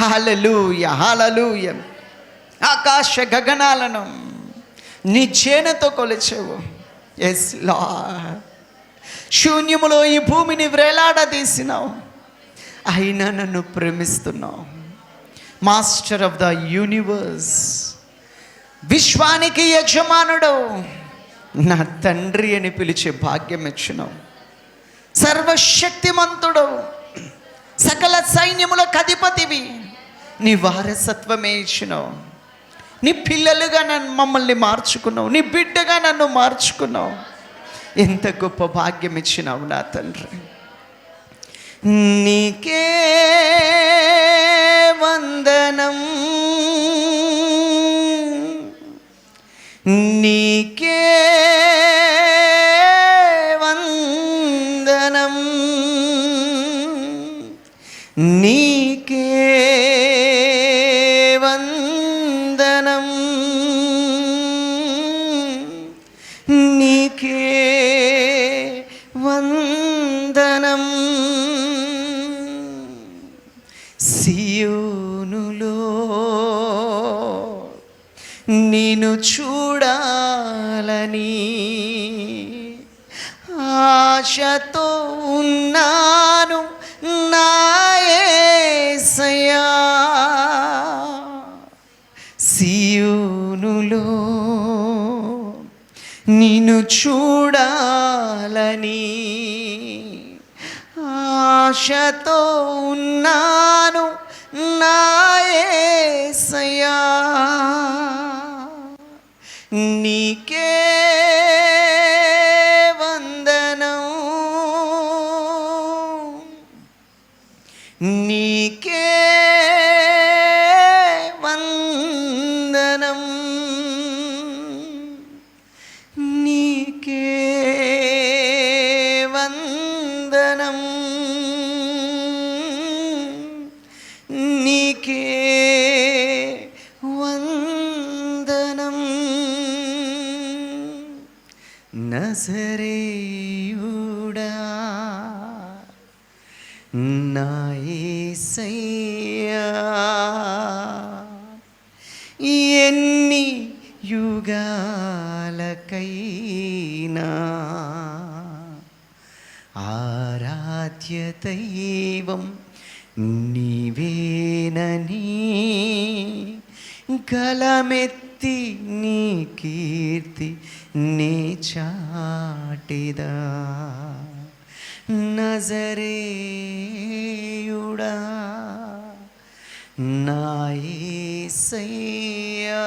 Hallelujah hallelujah ఆకాశ గగనాలను నీ చేనతో కొలిచేవు. Yes లా శూన్యములో ఈ భూమిని వ్రేలాడదీసినావు అయినా నన్ను ప్రేమిస్తున్నావు. మాస్టర్ ఆఫ్ ద యూనివర్స్ విశ్వానికి యజమానుడు నా తండ్రి అని పిలిచే భాగ్యం ఇచ్చినావు. సర్వశక్తిమంతుడు సకల సైన్యములకు అధిపతివి. నీ వారసత్వమే ఇచ్చినావు. నీ పిల్లలుగా నన్ను మమ్మల్ని మార్చుకున్నావు. నీ బిడ్డగా నన్ను మార్చుకున్నావు. ఎంత గొప్ప భాగ్యం ఇచ్చినావు నా తండ్రి. నీకే వందనం. నీకే వందనం. నీకే వందనం. సియోనులో నిన్ను చూడాలని ఆశతో ఉన్నాను నాయసయా సియోనులో నిన్ను చూడాలని ఆశతో ఉన్నాను నాయసయా నీకే వందనం. నీకే వందనం. వందనం నీకే వందనం నజరేయుడా నా యేసయ్యా ఎన్ని ఆరాధ్య దైవం నీవేనని గలమెత్తి నీ కీర్తి నీ చాటిదా. నజరేయుడా నా యేసయ్యా